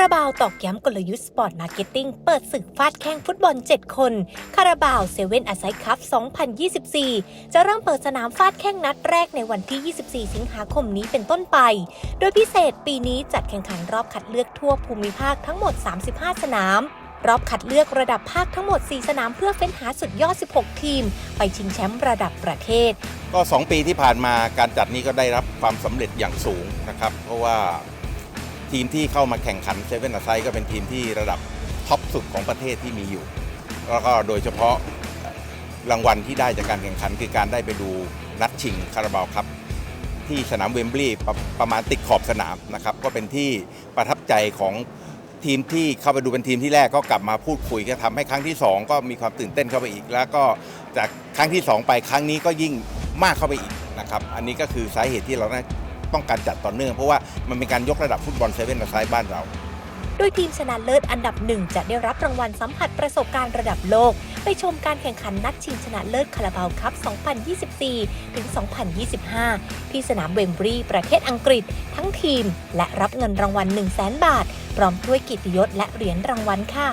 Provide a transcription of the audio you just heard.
ราบาวตอกย้ำกลยุทธ์สปอร์ตมาร์เก็ตติ้งเปิดศึกฟาดแข่งฟุตบอล 7 คน คาราบาวเซเว่นอาไซคัพ 2024 จะเริ่มเปิดสนามฟาดแข่งนัดแรกในวันที่ 24 สิงหาคมนี้เป็นต้นไป โดยพิเศษปีนี้จัดแข่งขันรอบคัดเลือกทั่วภูมิภาคทั้งหมด 35 สนามรอบคัดเลือกระดับภาคทั้งหมด 4 สนามเพื่อเฟ้นหาสุดยอด 16 ทีม ไปชิงแชมป์ระดับประเทศ ก็ 2 ปีที่ผ่านมาการจัดนี้ก็ได้รับความสำเร็จอย่างสูงนะครับ เพราะว่า ทีมที่เข้ามาแข่งขันเซเว่นอาไซก็เป็นทีมที่ระดับท็อปสุดของประเทศที่มีอยู่ แล้วก็โดยเฉพาะรางวัลที่ได้จากการแข่งขันคือการได้ไปดูนัดชิงคาราบาวครับ ที่สนามเวมบลีย์ประมาณติดขอบสนามนะครับ ก็เป็นที่ประทับใจของทีมที่เข้าไปดูเป็นทีมที่แรกก็กลับมาพูดคุยก็ทำให้ครั้งที่ 2 ก็มีความตื่นเต้นเข้าไปอีก แล้วก็จากครั้งที่ 2 ไปครั้งนี้ก็ยิ่งมากเข้าไปอีกนะครับ อันนี้ก็คือสาเหตุที่เรา ต้องการจัดต่อเนื่องเพราะว่ามันเป็นการยกระดับฟุตบอลเซเว่นอาไซบ้านเราโดยทีมชนะเลิศอันดับหนึ่งจะได้รับรางวัลสัมผัสประสบการณ์ระดับโลก ไปชมการแข่งขันนัดชิงชนะเลิศคาราบาวคัพ 2024 ถึง 2025 ที่สนามเวมบรีประเทศอังกฤษ ทั้งทีม และรับเงินรางวัล 1 0 0 0 0แบาท พร้อมถ้วยกียรติยศและเหรียญรางวัลค่ะ